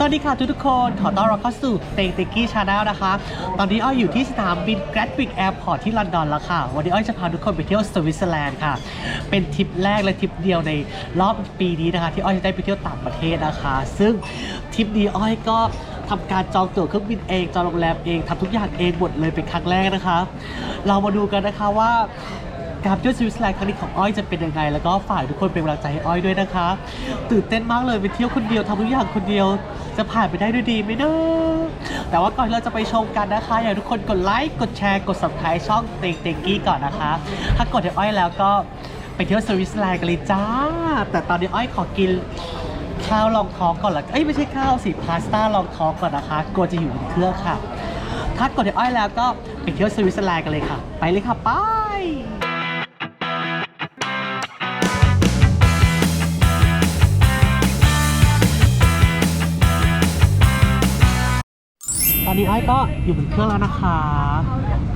สวัสดีค่ะทุกทุกคน ขอต้อนรับเข้าสู่เตงเตกี้ชาแนลนะคะ ตอนนี้อ้อยอยู่ที่สนามบินแกรดวิกแอร์พอร์ตที่ลอนดอนแล้วค่ะ วันนี้อ้อยจะพาทุกคนไปเที่ยวสวิตเซอร์แลนด์ค่ะ เป็นทริปแรกและทริปเดียวในรอบปีนี้นะคะ ที่อ้อยจะได้ไปเที่ยวต่างประเทศนะคะ ซึ่งทริปนี้อ้อยก็ทำการจองตั๋วเครื่องบินเอง จองโรงแรมเองทำทุกอย่างเองหมดเลยเป็นครั้งแรกนะคะ เรามาดูกันนะคะว่า การเที่ยวสวิตเซอร์แลนด์ครั้งนี้ของอ้อยจะเป็นยังไง แล้วก็ฝากทุกคนเป็นกำลังใจให้อ้อยด้วยนะคะ ตื่นเต้นมากเลยไปเที่ยวคนเดียวทำทุกอย่างคนเดียว จะผ่านไปได้ด้วยดีไหมเนอะแต่ว่าก่อนที่เราจะไปชมกันนะคะ อยากทุกคนกดไลค์กดแชร์กด subscribe ช่องเต็งเต็งกี้ก่อนนะคะ ถ้ากดให้อ้อยแล้วก็ไปเที่ยวสวิตเซอร์แลนด์กันเลยจ้า แต่ตอนนี้อ้อยขอกินข้าวลองท้องก่อนละเอ้ยไม่ใช่ข้าวสิพาสต้าลองท้องก่อนนะคะกลัวจะอยู่บนเครื่องค่ะ ถ้ากดให้อ้อยแล้วก็ไปเที่ยวสวิตเซอร์แลนด์กันเลยค่ะ ไปเลยค่ะไปต นนี้อ้อยก็อยู่บนเครื่องแล้วนะคะ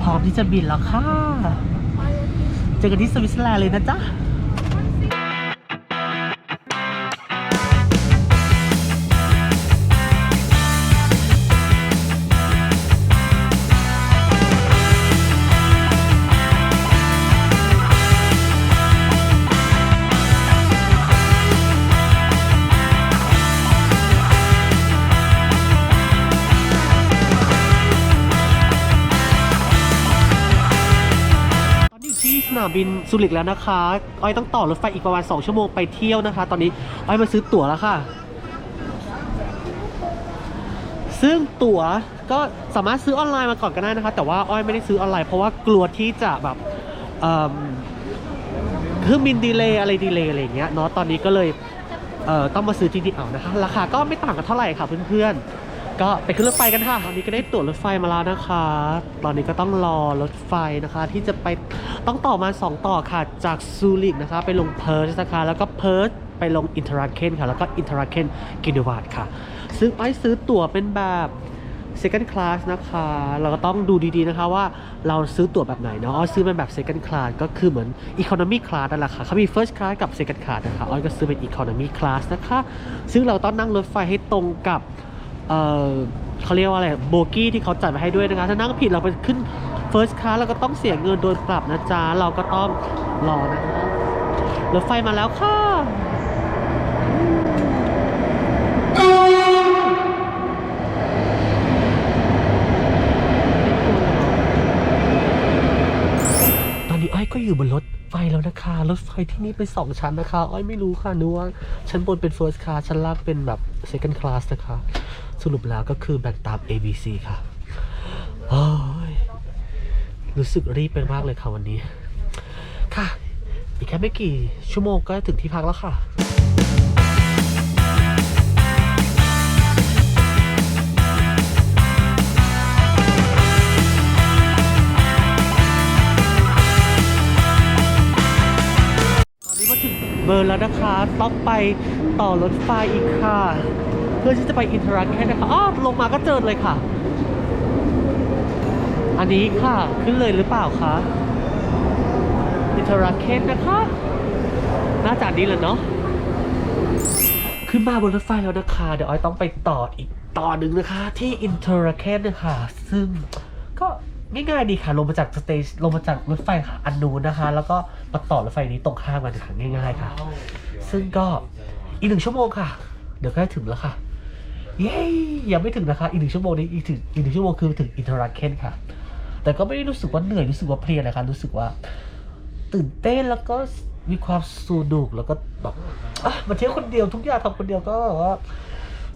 พร้อมที่จะบินแล้วค่ะ เจอกันที่สวิตเซอร์แลนด์เลยนะจ๊ะ นี้อยู่ที่สนามบินซูริกแล้วนะคะ อ้อยต้องต่อรถไฟอีกประมาณ 2 ชั่วโมงไปเที่ยวนะคะ ตอนนี้อ้อยมาซื้อตั๋วแล้วค่ะ ซึ่งตั๋วก็สามารถซื้อออนไลน์มาก่อนก็ได้นะคะ แต่ว่าอ้อยไม่ได้ซื้อออนไลน์เพราะว่ากลัวที่จะแบบเครื่องบินดีเลย์อะไรดีเลย์อะไรอย่างเงี้ยเนาะ ตอนนี้ก็เลยเต้องมาซื้อที่ดีเอานะคะ ราคาก็ไม่ต่างกันเท่าไหร่ค่ะเพื่อนๆ ก็ไปขึ้นรถไฟกันค่ะตอนนี้ก็ได้ตั๋วรถไฟมาแล้วนะคะ ตอนนี้ก็ต้องรอรถไฟนะคะที่จะไป ต้องต่อมา 2 ต่อค่ะ จากซูริกนะคะ ไปลงเพิร์สนะคะ แล้วก็เพิร์สไปลงอินเทอร์ราเคนค่ะ แล้วก็อินเทอร์ราเคนกินวาดค่ะ ซึ่งไอ้ซื้อตั๋วเป็นแบบ second class นะคะ เราก็ต้องดูดีๆนะคะว่าเราซื้อตั๋วแบบไหนเนาะอ้อยซื้อเป็นแบบ second class ก็คือเหมือน economy class นั่นแหละค่ะเขามี first class กับ second class นะคะอ้อยก็ซื้อเป็น economy class นะคะ ซึ่งเราต้องนั่งรถไฟให้ตรงกับเเขาเรียกว่าอะไรโบกี้ที่เขาจัดมาให้ด้วยนะคะ ถ้านั่งผิดเราไปขึ้น first class เราก็ต้องเสียเงินโดนปรับนะจ๊ะ เราก็ต้องรอนะคะรถไฟมาแล้วค่ะตอนนี้อ้อยก็อยู่บนรถไฟแล้วนะคะ รถไฟที่นี่เป็นสองชั้นนะคะ อ้อยไม่รู้ค่ะนึกว่าชั้นบนเป็น first class ชั้นล่างเป็นแบบ second class นะคะ สรุปแล้วก็คือแบ่งตาม A B C ค่ะ รู้สึกรีบไปมากเลยค่ะวันนี้ ค่ะ อีกแค่ไม่กี่ชั่วโมงก็ถึงที่พักแล้วค่ะตอนนี้มาถึงเบอร์แล้วนะคะ ต้องไปต่อรถไฟอีกค่ะ เพื่อที่จะไปอินทร์รักแค่นะคะอ้าวลงมาก็เจอเลยค่ะ อันนี้ค่ะ ขึ้นเลยหรือเปล่าคะอินเทอร์รักเคนนะคะ น่าจะอันนี้แหละเนาะขึ้นมาบนรถไฟแล้วนะคะ เดี๋ยวอ้อยต้องไปต่ออีกต่อหนึ่งนะคะ ที่อินเทอร์รักเคนนะคะ ซึ่งก็ง่ายๆดีค่ะ ลงมาจากสเตชลงมาจากรถไฟค่ะอันนู้นนะคะ แล้วก็มาต่อรถไฟนี้ตรงข้ามกันค่ะง่ายๆค่ะ ซึ่งก็อีกหนึ่งชั่วโมงค่ะ เดี๋ยวใกล้ถึงแล้วค่ะ เย้ยังไม่ถึงนะคะ อีกหนึ่งชั่วโมงนี้อีกถึงอีกหนึ่งชั่วโมงคือถึงอินเทอร์รักเคนค่ะ แต่ก็ไม่ได้รู้สึกว่าเหนื่อยรู้สึกว่าเพลียนะครับรู้สึกว่า ตื่นเต้นแล้วก็มีความสนุกแล้วก็แบบอะมาเที่ยวคนเดียวทุกอย่างทำคนเดียวก็แบบว่า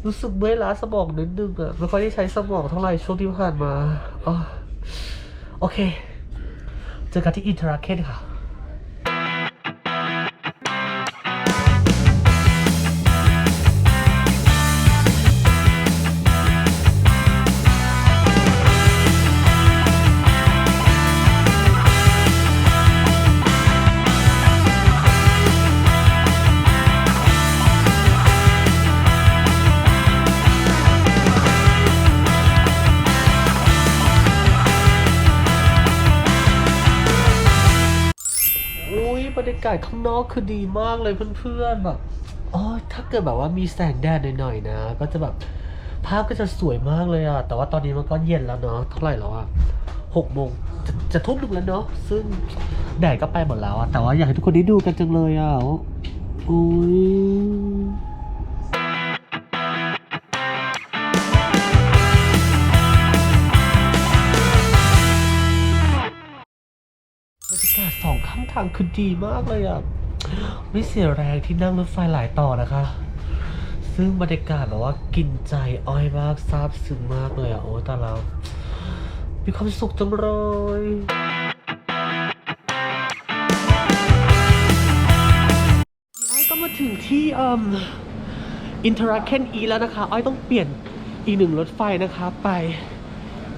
รู้สึกเมื่อยล้าสมองนิดนึงอะไม่ค่อยได้ใช้สมองเท่าไหร่ช่วงที่ผ่านมาอ๋อโอเค เจอกันที่อินเทอร์รักเคนค่ะากาศข้างนอกคือดีมากเลยเพื่อนๆแบบอ๋อถ้าเกิดแบบว่ามีแสงแดดหน่อยๆนะ ก็จะแบบภาพก็จะสวยมากเลยอะแต่ว่าตอนนี้มันก็เย็นแล้วเนาะเท่าไหร่แล้วอะหกโมงจะจะทุ่มหนึ่งแล้วเนาะซึ่งแดดก็ไปหมดแล้วอะแต่ว่าอยากให้ทุกคนได้ดูกันจังเลยอะโอ้ย กาศสองข้างทางคือดีมากเลยอะไม่เสียแรงที่นั่งรถไฟหลายต่อนะคะ ซึ่งบรรยากาศแบบว่ากินใจอ้อยมากซาบซึ้งมากเลยอะ โอ้แต่เรา มีความสุขจังเลยอ้อยก็มาถึงที่อ่มอินเทอร์เคนอีแล้วนะคะ อ้อยต้องเปลี่ยนอีกหนึ่งรถไฟนะคะ ไป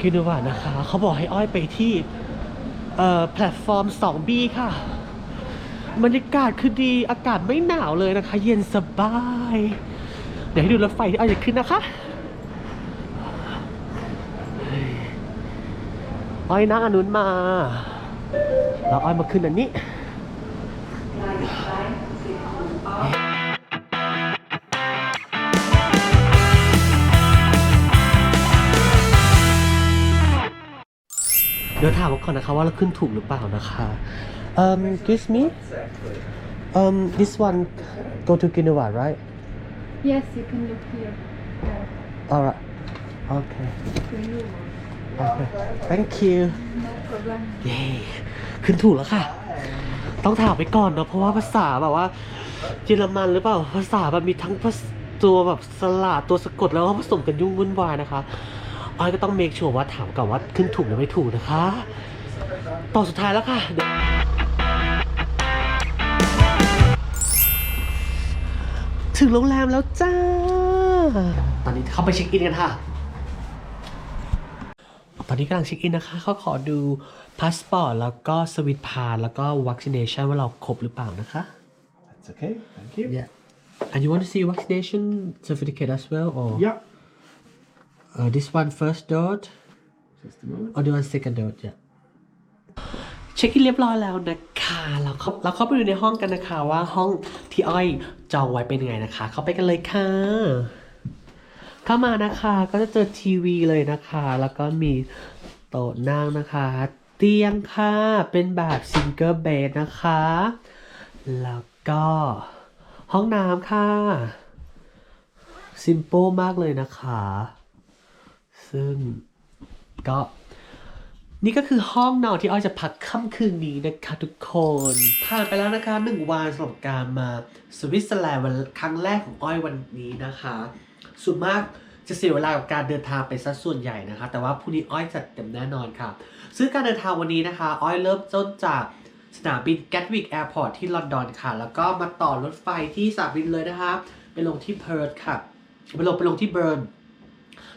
กินวานะคะ เขาบอกให้อ้อยไปที่ เอ่อแพลตฟอร์ม 2B ค่ะบรรยากาศคือดีอากาศไม่หนาวเลยนะคะ เย็นสบาย เดี๋ยวให้ดูรถไฟที่อ้อยจะขึ้นนะคะอ้อยนั่งอนนู้นมา แล้วอ้อยมาขึ้นอันนี้ เดี๋ยวถามก่อนนะคะว่าเราขึ้นถูกหรือเปล่านะคะ um excuse me um this one go to Ginawa right Yes, you can look here. Yeah, alright okay for you. okay thank you No problem. เย้ขึ้นถูกแล้วค่ะ ต้องถามไปก่อนเนาะเพราะว่าภาษาแบบว่าเยอรมันหรือเปล่าภาษาแบบมีทั้งภาษตัวแบบสระตัวสะกดแล้วก็ผสมกันยุ่งวุ่นวายนะคะ ออยก็ต้องเมคชัวร์ว่าถามก่อนว่าขึ้นถูกหรือไม่ถูกนะคะต่อสุดท้ายแล้วค่ะเดี๋ยวถึงโรงแรมแล้วจ้า ตอนนี้เข้าไปเช็คอินกันค่ะ ตอนนี้กำลังเช็คอินนะคะ เขาขอดูพาสปอร์ตแล้วก็สวิตพาสแล้วก็วัคซีนเ t ชันว่าเราครบหรือเปล่านะคะ That's okay. Thank you. Yeah and you want to see vaccination certificate as well or Yeah. Uh, this one first dose Just a moment. or the one second dose yeah เช็คอินเรียบร้อยแล้วนะคะเราเข้าเราเข้าไปดูในห้องกันนะคะว่าห้องที่อ้อยจองไว้เป็นยังไงนะคะ เข้าไปกันเลยค่ะ เข้ามานะคะก็จะเจอทีวีเลยนะคะ แล้วก็มีโต๊ะนั่งนะคะ เตียงค่ะ เป็นแบบซิงเกิลเบดนะคะ แล้วก็ห้องน้ำค่ะ ซิม p ป e มากเลยนะคะ ซึ่งก็นี่ก็คือห้องนอนที่อ้อยจะพักค่ำคืนนี้นะคะทุกคนผ่านไปแล้วนะคะหนึ่งวันสำหรับการมาสวิตเซอร์แลนด์วันครั้งแรกของอ้อยวันนี้นะคะส่วนมากจะเสียเวลากับการเดินทางไปซะส่วนใหญ่นะคะ แต่ว่าพรุ่งนี้อ้อยจัดเต็มแน่นอนค่ะซึ่งการเดินทางวันนี้นะคะ อ้อยเริ่มต้นจากสนามบินแกตวิกแอร์พอร์ตที่ลอนดอนค่ะ แล้วก็มาต่อรถไฟที่สนามบินเลยนะคะ ไปลงที่เพิร์ธค่ะ ไปลงไปลงที่เบิร์น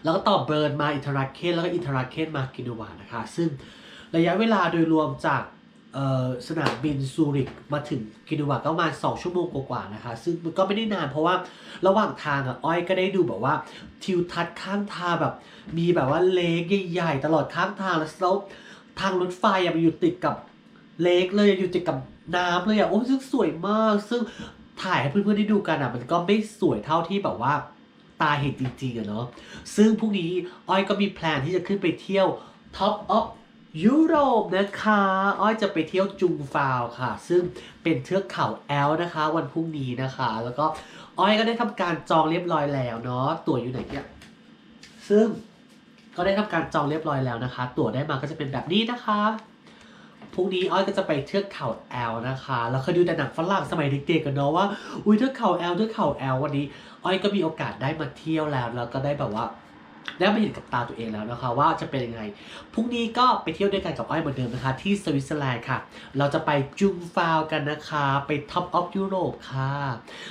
แล้วก็ต่อเบิร์นมาอินทราเคนแล้วก็อินทราเคนมากินวานะคะ ซึ่งระยะเวลาโดยรวมจากสนามบินซูริกมาถึงกินวาก็ประมาณ2ชั่วโมงกว่าๆนะคะ ซึ่งมันก็ไม่ได้นานเพราะว่าระหว่างทางอะอ้อยก็ได้ดูแบบว่าทิวทัศน์ข้างทางแบบ มีแบบว่าเลกใหญ่ๆตลอดข้างทางแล้วแล้วทางรถไฟอะมันอยู่ติดกับเลกเลยอยู่ติดกับน้ำเลยอะโอ้ซึ่งสวยมาก ซึ่งถ่ายให้เพื่อนๆได้ดูกันอะ มันก็ไม่สวยเท่าที่แบบว่า ตาเห็นจริงๆอะเนาะซึ่งพรุ่งนี้อ้อยก็มีแพลนที่จะขึ้นไปเที่ยว Top of ยุโรปนะคะ อ้อยจะไปเที่ยวจุงฟาวค่ะ ซึ่งเป็นเทือกเขาแอลนะคะ วันพรุ่งนี้นะคะ แล้วก็อ้อยก็ได้ทำการจองเรียบร้อยแล้วเนาะตั๋วอยู่ไหนเนี่ยซึ่งก็ได้ทำการจองเรียบร้อยแล้วนะคะ ตั๋วได้มาก็จะเป็นแบบนี้นะคะ พรุ่งนี้อ้อยก็จะไปเทือกเขาแอลนะคะ แล้วเคยดูแต่หนังฝรั่งสมัยเด็กๆกันเนาะว่า อุ้ยเทือกเขาแอลเทือกเขาแอลวันนี้อ้อยก็มีโอกาสได้มาเที่ยวแล้ว แล้วก็ได้แบบว่า ได้มาเห็นกับตาตัวเองแล้วนะคะว่าจะเป็นยังไง พรุ่งนี้ก็ไปเที่ยวด้วยกันกับอ้อยเหมือนเดิมนะคะ ที่สวิตเซอร์แลนด์ค่ะ เราจะไปจุงฟาวกันนะคะ ไปท็อปออฟยุโรปค่ะ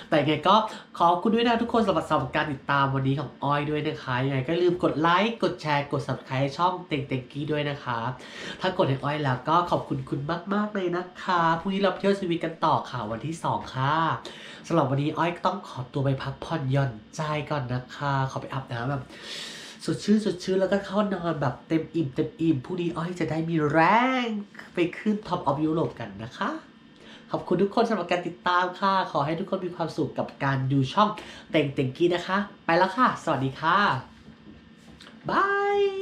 แต่ยังไงก็ขอบคุณด้วยนะทุกคนสำหรับสำหรับการติดตามวันนี้ของอ้อยด้วยนะคะ ยังไงก็ลืมกดไลค์ กดแชร์ กด subscribe ช่องเต็งเต็งกี้ด้วยนะคะ ถ้ากดให้อ้อยแล้วก็ขอบคุณคุณมาก ๆ เลยนะคะ พรุ่งนี้เราไปเที่ยวสวีทกันต่อค่ะวันที่ 2 ค่ะสำหรับวันนี้อ้อยต้องขอตัวไปพักผ่อนหย่อนใจก่อนนะคะ ขอไปอาบน้ำแบบ สดชื่นสดชื่นแล้วก็เข้านอนแบบเต็มอิ่มเต็มอิ่มพรุ่งนี้อ้อยจะได้มีแรงไปขึ้นท็อปออฟยุโรปกันนะคะขอบคุณทุกคนสำหรับการติดตามค่ะ ขอให้ทุกคนมีความสุขกับการดูช่องเต็งเต็งกี้นะคะ ไปแล้วค่ะ สวัสดีค่ะ บาย